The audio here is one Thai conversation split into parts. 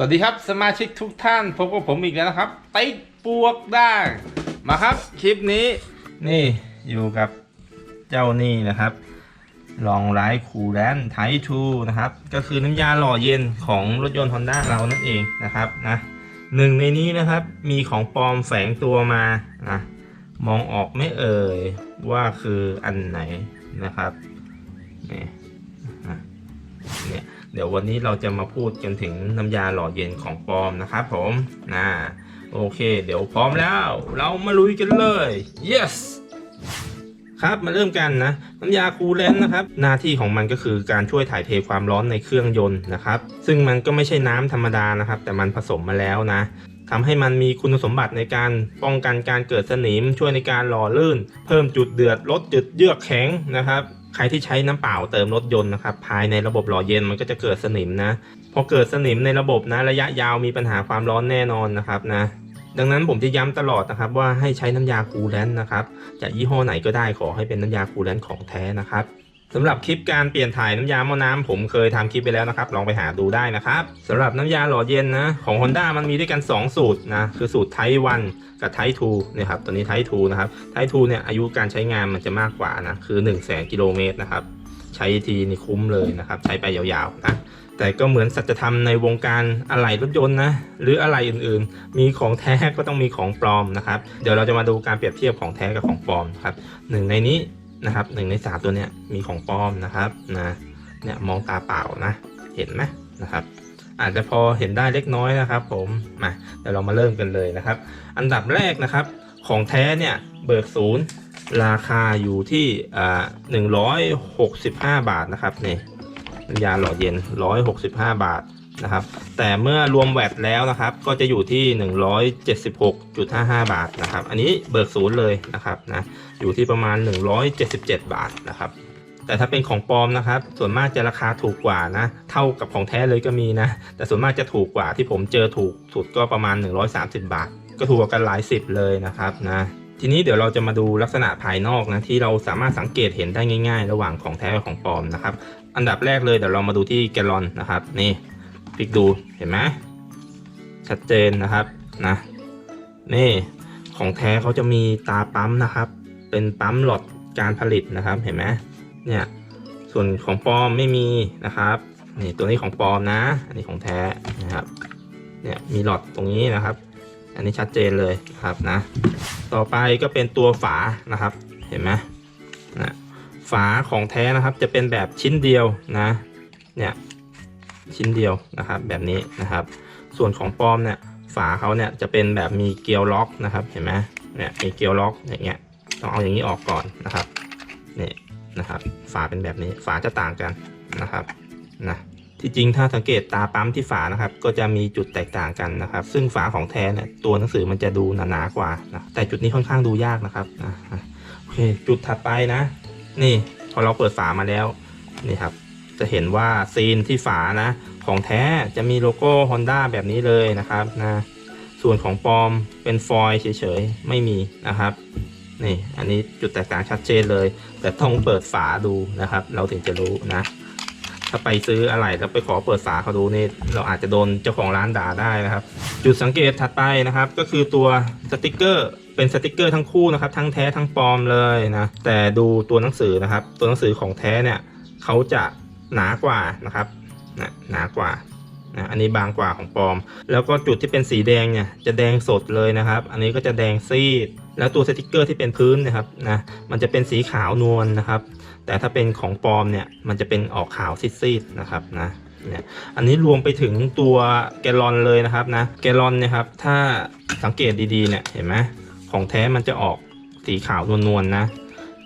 สวัสดีครับสมาชิกทุกท่านพบกับผมอีกแล้วนะครับติ๊กปวกด่างมาครับ คลิปนี้นี่อยู่กับเจ้านี่นะครับลองไลท์คูแลนไททูนะครับ ก็คือน้ำยาหล่อเย็นของรถยนต์ Honda เรานั่นเองนะครับนะหนึ่งในนี้นะครับมีของปลอมแฝงตัวมานะมองออกไม่เอ่ยว่าคืออันไหนนะครับนี่อะเนี่ย เดี๋ยววันนี้เราจะมาพูดกันถึงน้ำยาหล่อเย็นของปลอมนะครับผมนะโอเค เดี๋ยวพร้อมแล้ว เรามาลุยกันเลย yes ครับมาเริ่มกันนะน้ำยาคูลเลนต์นะครับ หน้าที่ของมันก็คือการช่วยถ่ายเทความร้อนในเครื่องยนต์นะครับ ซึ่งมันก็ไม่ใช่น้ำธรรมดานะครับ แต่มันผสมมาแล้วนะทำให้มันมีคุณสมบัติในการป้องกันการเกิดสนิม ช่วยในการหล่อลื่น เพิ่มจุดเดือดลดจุดเยือกแข็งนะครับ ใครที่ใช้น้ำเปล่าเติมรถยนต์นะครับภายในระบบหล่อเย็นมันก็จะเกิดสนิมนะพอเกิดสนิมในระบบนะระยะยาวมีปัญหาความร้อนแน่นอนนะครับนะดังนั้นผมจะย้ำตลอดนะครับว่าให้ใช้น้ำยาคูลแลนต์นะครับจะยี่ห้อไหนก็ได้ขอให้เป็นน้ำยาคูลแลนต์ของแท้นะครับ สำหรับคลิปการเปลี่ยนถ่ายน้ำยาหม้อน้ำผมเคยทำคลิปไปแล้วนะครับ ลองไปหาดูได้นะครับสำหรับน้ำยาหล่อเย็นนะของ Honda มันมีด้วยกัน 2 สูตรนะคือสูตรไทวันกับไททูเนี่ยครับตัวนี้ไททูนะครับไททูเนี่ยอายุการใช้งานมันจะมากกว่านะคือ1 0 0 0 0แกิโลเมตรนะครับใช้ทีนี่คุ้มเลยนะครับใช้ไปยาวๆนะแต่ก็เหมือนสัจธรรมในวงการอะไหล่รถยนต์นะหรืออะไหล่อื่นๆ มีของแท้ก็ต้องมีของปลอมนะครับเดี๋ยวเราจะมาดูการเปรียบเทียบของแท้กับของปลอมครับหนึ่งในนี้ นะครับหนึ่งในสามตัวเนี้ยมีของปลอมนะครับนะเนี่ยมองตาเปล่านะ เห็นไหมนะครับ อาจจะพอเห็นได้เล็กน้อยนะครับ ผมมาเดี๋ยวเรามาเริ่มกันเลยนะครับ อันดับแรกนะครับ ของแท้เนี่ยเบิกศูนย์ราคาอยู่ที่อ่าหนึ่งร้อยหกสิบห้าบาทนะครับนี่ยาหล่อเย็น165บาท นะครับ แต่เมื่อรวมแวตแล้วนะครับ ก็จะอยู่ที่ 176.55 บาทนะครับ อันนี้เบิกศูนย์เลยนะครับนะ อยู่ที่ประมาณ 177 บาทนะครับ แต่ถ้าเป็นของปลอมนะครับ ส่วนมากจะราคาถูกกว่านะ เท่ากับของแท้เลยก็มีนะ แต่ส่วนมากจะถูกกว่าที่ผมเจอถูกสุดก็ประมาณ 130 บาท ก็ถูกกันหลายสิบเลยนะครับนะทีนี้เดี๋ยวเราจะมาดูลักษณะภายนอกนะที่เราสามารถสังเกตเห็นได้ง่าย ๆ ระหว่างของแท้กับของปลอมนะครับ อันดับแรกเลยเดี๋ยวเรามาดูที่แกลลอนนะครับนี่ พลิกดูเห็นไหมชัดเจนนะครับนะนี่ของแท้เขาจะมีตาปั๊มนะครับ เป็นปั๊มหลอดการผลิตนะครับเห็นไหมเนี่ยส่วนของปลอมไม่มีนะครับนี่ตัวนี้ของปลอมนะอันนี้ของแท้นะครับเนี่ยมีหลอดตรงนี้นะครับ อันนี้ชัดเจนเลยนะครับนะต่อไปก็เป็นตัวฝานะครับเห็นไหมนะฝาของแท้นะครับจะเป็นแบบชิ้นเดียวนะเนี่ย ชิ้นเดียวนะครับแบบนี้นะครับ ส่วนของปลอมเนี่ยฝาเขาเนี่ยจะเป็นแบบมีเกลียวล็อกนะครับเห็นไหมเนี่ยมีเกลียวล็อกอย่างเงี้ยต้องเอาอย่างนี้ออกก่อนนะครับนี่นะครับฝาเป็นแบบนี้ฝาจะต่างกันนะครับนะที่จริงถ้าสังเกตตาปั๊มที่ฝานะครับ ก็จะมีจุดแตกต่างกันนะครับ ซึ่งฝาของแท้เนี่ยตัวหนังสือมันจะดูหนาๆกว่านะแต่จุดนี้ค่อนข้างดูยากนะครับนะโอเคจุดถัดไปนะ นี่พอเราเปิดฝามาแล้วนี่ครับ จะเห็นว่าซีนที่ฝานะ ของแท้จะมีโลโก้ Honda แบบนี้เลยนะครับนะส่วนของปลอมเป็นฟอยล์เฉยๆ ไม่มีนะครับนี่อันนี้จุดแตกต่างชัดเจนเลย แต่ต้องเปิดฝาดูนะครับ เราถึงจะรู้นะ ถ้าไปซื้ออะไรแล้วไปขอเปิดฝาเขาดูนี่เราอาจจะโดนเจ้าของร้านด่าได้นะครับ จุดสังเกตถัดไปนะครับ ก็คือตัวสติกเกอร์เป็นสติกเกอร์ทั้งคู่นะครับ ทั้งแท้ทั้งปลอมเลยนะแต่ดูตัวหนังสือนะครับ ตัวหนังสือของแท้เนี่ยเขาจะ หนากว่านะครับนะหนากว่านะอันนี้บางกว่าของปลอม แล้วก็จุดที่เป็นสีแดงเนี่ยจะแดงสดเลยนะครับ อันนี้ก็จะแดงซีด แล้วตัวสติกเกอร์ที่เป็นพื้นนะครับนะมันจะเป็นสีขาวนวลนะครับ แต่ถ้าเป็นของปลอมเนี่ยมันจะเป็นออกขาวซีดๆนะครับนะเนี่ยอันนี้รวมไปถึงตัวแกลลอนเลยนะครับนะแกลลอนเนี่ยครับถ้าสังเกตดีๆเนี่ยเห็นไหมของแท้มันจะออกสีขาวนวลๆนะ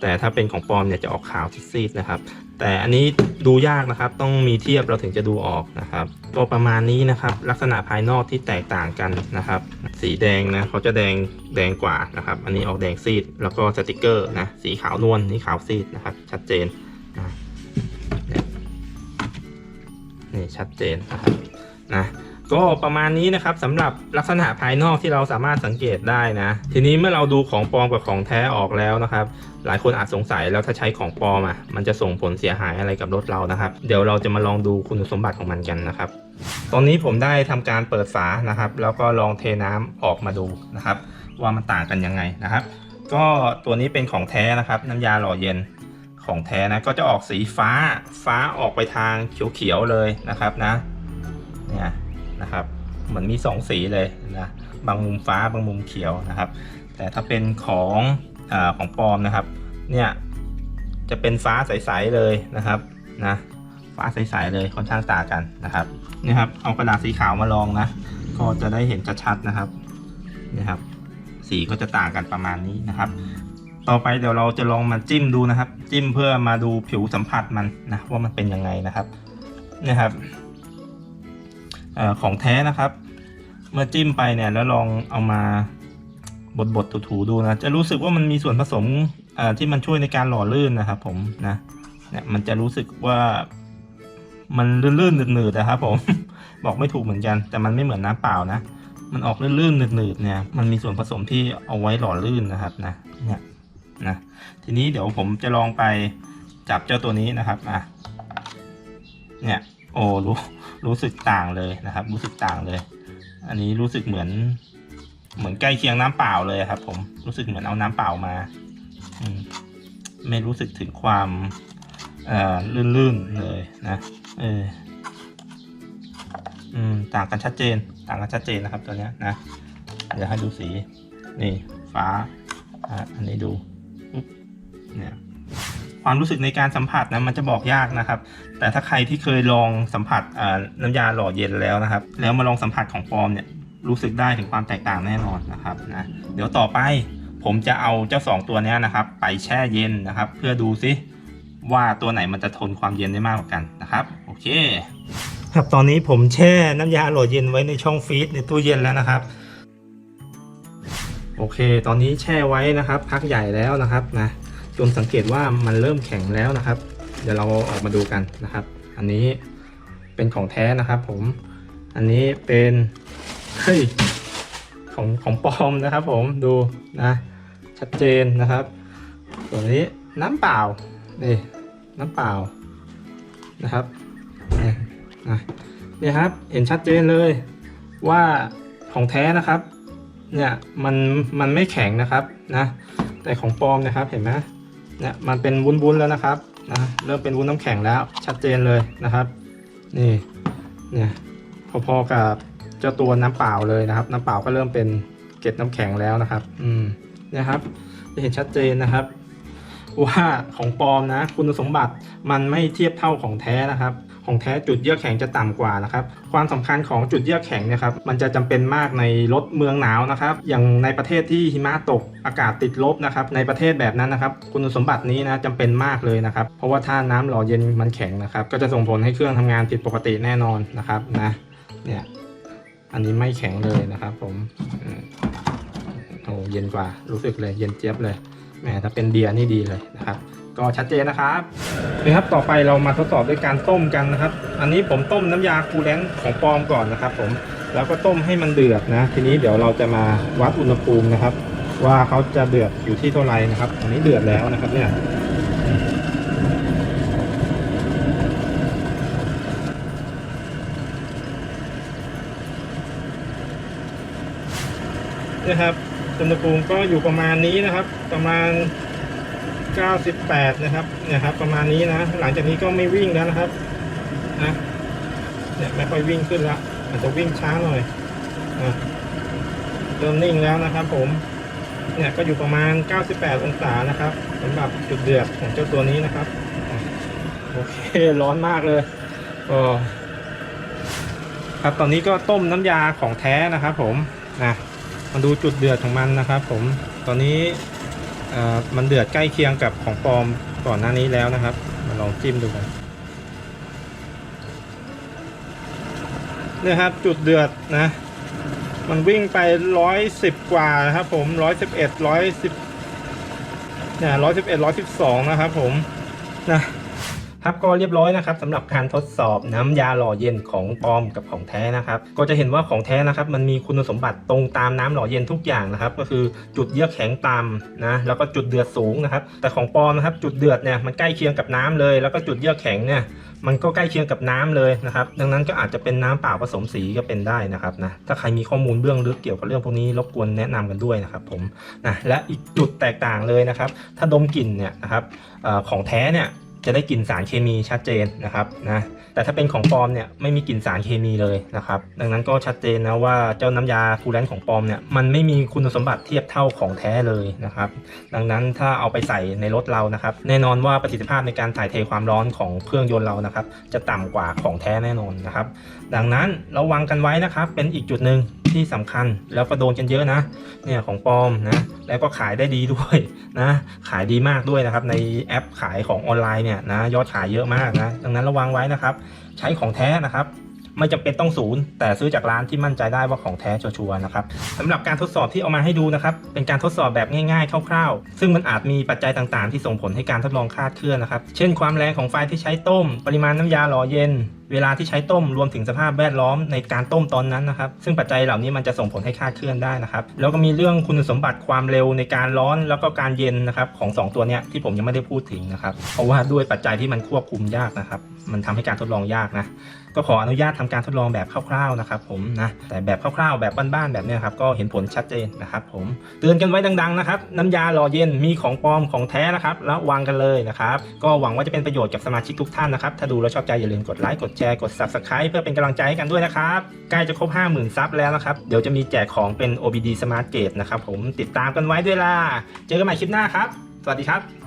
แต่ถ้าเป็นของปลอมเนี่ยจะออกขาวซีดๆนะครับ แต่อันนี้ดูยากนะครับ ต้องมีเทียบเราถึงจะดูออกนะครับ ก็ประมาณนี้นะครับ ลักษณะภายนอกที่แตกต่างกันนะครับ สีแดงนะเขาจะแดงแดงกว่านะครับ อันนี้ออกแดงซีด แล้วก็สติกเกอร์นะสีขาวนวลนี่ขาวซีดนะครับ ชัดเจนนะเนี่ยนี่ชัดเจนนะครับนะ ก็ประมาณนี้นะครับสำหรับลักษณะภายนอกที่เราสามารถสังเกตได้นะ ทีนี้เมื่อเราดูของปลอมกับของแท้ออกแล้วนะครับ หลายคนอาจสงสัยแล้วถ้าใช้ของปลอมอะมันจะส่งผลเสียหายอะไรกับรถเรานะครับ เดี๋ยวเราจะมาลองดูคุณสมบัติของมันกันนะครับ ตอนนี้ผมได้ทำการเปิดฝานะครับ แล้วก็ลองเทน้ำออกมาดูนะครับ ว่ามันต่างกันยังไงนะครับ ก็ตัวนี้เป็นของแท้นะครับ น้ำยาหล่อเย็นของแท้นะก็จะออกสีฟ้าฟ้าออกไปทางเขียวๆเลยนะครับนะเนี่ย นะครับเหมือนมีสองสีเลยนะบางมุมฟ้าบางมุมเขียวนะครับ แต่ถ้าเป็นของอของปลอมนะครับ เนี่ยจะเป็นฟ้าใสๆเลยนะครับนะฟ้าใสๆเลยค่อนข้างต่างกันนะครับนี่ครับเอากระดาษสีขาวมาลองนะก็จะได้เห็นชัดๆนะครับนี่ครับ สีก็จะต่างกันประมาณนี้นะครับ ต่อไปเดี๋ยวเราจะลองมาจิ้มดูนะครับ จิ้มเพื่อมาดูผิวสัมผัสมันนะว่ามันเป็นยังไงนะครับนี่ครับ อของแท้นะครับ เมื่อจิ้มไปเนี่ยแล้วลองเอามาบดบดๆถูๆดูนะ จะรู้สึกว่ามันมีส่วนผสมที่มันช่วยในการหล่อลื่นนะครับ ผมนะเนี่ยมันจะรู้สึกว่ามันลื่นๆหนืดๆนะครับ ผม บอกไม่ถูกเหมือนกัน แต่มันไม่เหมือนน้ำเปล่านะ มันออกลื่นๆหนืดๆเนี่ย มันมีส่วนผสมที่เอาไว้หล่อลื่นนะครับนะ เนี่ยนะ ทีนี้เดี๋ยวผมจะลองไปจับเจ้าตัวนี้นะครับอะเนี่ย โอ้รู้ รู้สึกต่างเลยนะครับ รู้สึกต่างเลย อันนี้รู้สึกเหมือน เหมือนใกล้เคียงน้ำเปล่าเลยครับ ผมรู้สึกเหมือนเอาน้ำเปล่ามาอืมไม่รู้สึกถึงความเอ่อลื่นๆเลยนะเอออืมต่างกันชัดเจน ต่างกันชัดเจนนะครับตัวเนี้ยนะเดี๋ยวให้ดูสี นี่ฟ้าอะอันนี้ดูเนี่ย ความรู้สึกในการสัมผัสนะมันจะบอกยากนะครับ แต่ถ้าใครที่เคยลองสัมผัสน้ำยาหล่อเย็นแล้วนะครับ แล้วมาลองสัมผัสของปลอมเนี่ยรู้สึกได้ถึงความแตกต่างแน่นอนนะครับนะเดี๋ยวต่อไปผมจะเอาเจ้าสองตัวนี้นะครับ ไปแช่เย็นนะครับ เพื่อดูซิว่าตัวไหนมันจะทนความเย็นได้มากกว่ากันนะครับโอเค ครับตอนนี้ผมแช่น้ำยาหล่อเย็นไว้ในช่องฟรีซในตู้เย็นแล้วนะครับ โอเค ตอนนี้แช่ไว้นะครับ พักใหญ่แล้วนะครับนะ จนสังเกตว่ามันเริ่มแข็งแล้วนะครับ เดี๋ยวเราออกมาดูกันนะครับ อันนี้เป็นของแท้นะครับ ผม อันนี้เป็นเฮ้ยของของปลอมนะครับผมดูนะชัดเจนนะครับส่วนนี้น้ำเปล่านี่น้ำเปล่านะครับเนี่ยนะเนี่ยครับเห็นชัดเจนเลยว่าของแท้นะครับเนี่ยมันมันไม่แข็งนะครับนะแต่ของปลอมนะครับเห็นไหม เนี่ยมันเป็นวุ้นๆแล้วนะครับนะเริ่มเป็นวุ้นน้ำแข็งแล้วชัดเจนเลยนะครับ นี่เนี่ยพอๆกับเจ้าตัวน้ำเปล่าเลยนะครับ น้ำเปล่าก็เริ่มเป็นเกล็ดน้ำแข็งแล้วนะครับ อืมนะครับ จะเห็นชัดเจนนะครับ ว่าของปลอมนะ คุณสมบัติมันไม่เทียบเท่าของแท้นะครับ ของแท้จุดเยือกแข็งจะต่ำกว่านะครับความสำคัญของจุดเยือกแข็งเนี่ยครับมันจะจำเป็นมากในรถเมืองหนาวนะครับอย่างในประเทศที่หิมะตกอากาศติดลบนะครับในประเทศแบบนั้นนะครับคุณสมบัตินี้นะจำเป็นมากเลยนะครับเพราะว่าถ้าน้ำหล่อเย็นมันแข็งนะครับก็จะส่งผลให้เครื่องทำงานผิดปกติแน่นอนนะครับนะเนี่ยอันนี้ไม่แข็งเลยนะครับผมอืมโอ้เย็นกว่ารู้สึกเลยเย็นเจี๊ยบเลยแหมถ้าเป็นเบียร์นี่ดีเลยนะครับ ก็ชัดเจนนะครับนะครับต่อไปเรามาทดสอบด้วยการต้มกันนะครับ อันนี้ผมต้มน้ำยาคูลแลนต์ของปลอมก่อนนะครับ ผมแล้วก็ต้มให้มันเดือดนะ ทีนี้เดี๋ยวเราจะมาวัดอุณหภูมินะครับ ว่าเขาจะเดือดอยู่ที่เท่าไหร่นะครับอันนี้เดือดแล้วนะครับเนี่ยนะครับอุณหภูมิก็อยู่ประมาณนี้นะครับ ประมาณ 98 นะครับเนี่ยครับ ประมาณนี้นะ หลังจากนี้ก็ไม่วิ่งแล้วนะครับนะเนี่ยไม่ค่อยวิ่งขึ้นละอาจจะวิ่งช้าหน่อยนะเริ่มนิ่งแล้วนะครับ ผม เนี่ยก็อยู่ประมาณ 98 องศานะครับสำหรับจุดเดือดของเจ้าตัวนี้นะครับโอเคร้อนมากเลยก็ครับตอนนี้ก็ต้มน้ำยาของแท้นะครับ ผมนะมาดูจุดเดือดของมันนะครับ ผมตอนนี้ มันเดือดใกล้เคียงกับของปลอมก่อนหน้านี้แล้วนะครับ มาลองจิ้มดูกันเนี่ยครับจุดเดือดนะ มันวิ่งไปร้อยสิบกว่านะครับผมร้อยสิบเอ็ดร้อยสิบเนี่ยร้อยสิบเอ็ดร้อยสิบสองนะครับผมนะ ครับก็เรียบร้อยนะครับสำหรับการทดสอบน้ำยาหล่อเย็นของปลอมกับของแท้นะครับ ก็จะเห็นว่าของแท้นะครับ มันมีคุณสมบัติตรงตามน้ำหล่อเย็นทุกอย่างนะครับ ก็คือจุดเยือกแข็งต่ำนะแล้วก็จุดเดือดสูงนะครับ แต่ของปลอมนะครับ จุดเดือดเนี่ยมันใกล้เคียงกับน้ำเลย แล้วก็จุดเยือกแข็งเนี่ยมันก็ใกล้เคียงกับน้ำเลยนะครับ ดังนั้นก็อาจจะเป็นน้ำเปล่าผสมสีก็เป็นได้นะครับนะถ้าใครมีข้อมูลเบื้องลึกเกี่ยวกับเรื่องพวกนี้รบกวนแนะนำกันด้วยนะครับผมนะและอีกจุดแตกต่างเลยนะครับ ถ้าดมกลิ่นเนี่ยนะครับออของแท้เนี่ย จะได้กลิ่นสารเคมีชัดเจนนะครับนะแต่ถ้าเป็นของปลอมเนี่ยไม่มีกลิ่นสารเคมีเลยนะครับดังนั้นก็ชัดเจนนะว่าเจ้าน้ำยาคูลแลนต์ของปลอมเนี่ยมันไม่มีคุณสมบัติเทียบเท่าของแท้เลยนะครับดังนั้นถ้าเอาไปใส่ในรถเรานะครับแน่นอนว่าประสิทธิภาพในการถ่ายเทความร้อนของเครื่องยนต์เรานะครับจะต่ำกว่าของแท้แน่นอนนะครับดังนั้นระวังกันไว้นะครับเป็นอีกจุดหนึ่งที่สำคัญแล้วก็โดนกันเยอะนะเนี่ยของปลอมนะแล้วก็ขายได้ดีด้วยนะ ขายดีมากด้วยนะครับ ในแอปขายของออนไลน์เนี่ยนะยอดขายเยอะมากนะ ดังนั้นระวังไว้นะครับ ใช้ของแท้นะครับ ไม่จำเป็นต้องศูนย์แต่ซื้อจากร้านที่มั่นใจได้ว่าของแท้ชัวร์นะครับสำหรับการทดสอบที่เอามาให้ดูนะครับเป็นการทดสอบแบบง่ายๆคร่าวๆ ซึ่งมันอาจมีปัจจัยต่างๆ ที่ส่งผลให้การทดลองคาดเคลื่อนนะครับเช่นความแรงของไฟที่ใช้ต้ม ปริมาณน้ำยาหล่อเย็นเวลาที่ใช้ต้มรวมถึงสภาพแวดล้อมในการต้มตอนนั้นนะครับ ซึ่งปัจจัยเหล่านี้มันจะส่งผลให้คาดเคลื่อนได้นะครับ แล้วก็มีเรื่องคุณสมบัติความเร็วในการร้อนแล้วก็การเย็นนะครับของสองตัวเนี้ยที่ผมยังไม่ได้พูดถึงนะครับ เพราะว่าด้วยปัจจัยที่มันควบคุมยากนะครับ มันทำให้การทดลองยากนะ ก็ขออนุญาตทำการทดลองแบบคร่าวๆนะครับผมนะแต่แบบคร่าวๆแบบบ้านๆแบบเนี้ยครับก็เห็นผลชัดเจนนะครับผมเตือนกันไว้ดังๆนะครับน้ำยาหล่อเย็นมีของปลอมของแท้นะครับระวังกันเลยนะครับก็หวังว่าจะเป็นประโยชน์กับสมาชิกทุกท่านนะครับถ้าดูแล้วชอบใจอย่าลืมกดไลค์กดแชร์กด subscribe เพื่อเป็นกำลังใจให้กันด้วยนะครับใกล้จะครบ 50,000 ซับแล้วนะครับเดี๋ยวจะมีแจกของเป็น OBD Smart Gate นะครับผมติดตามกันไว้ด้วยล่ะเจอกันใหม่คลิปหน้าครับ สวัสดีครับ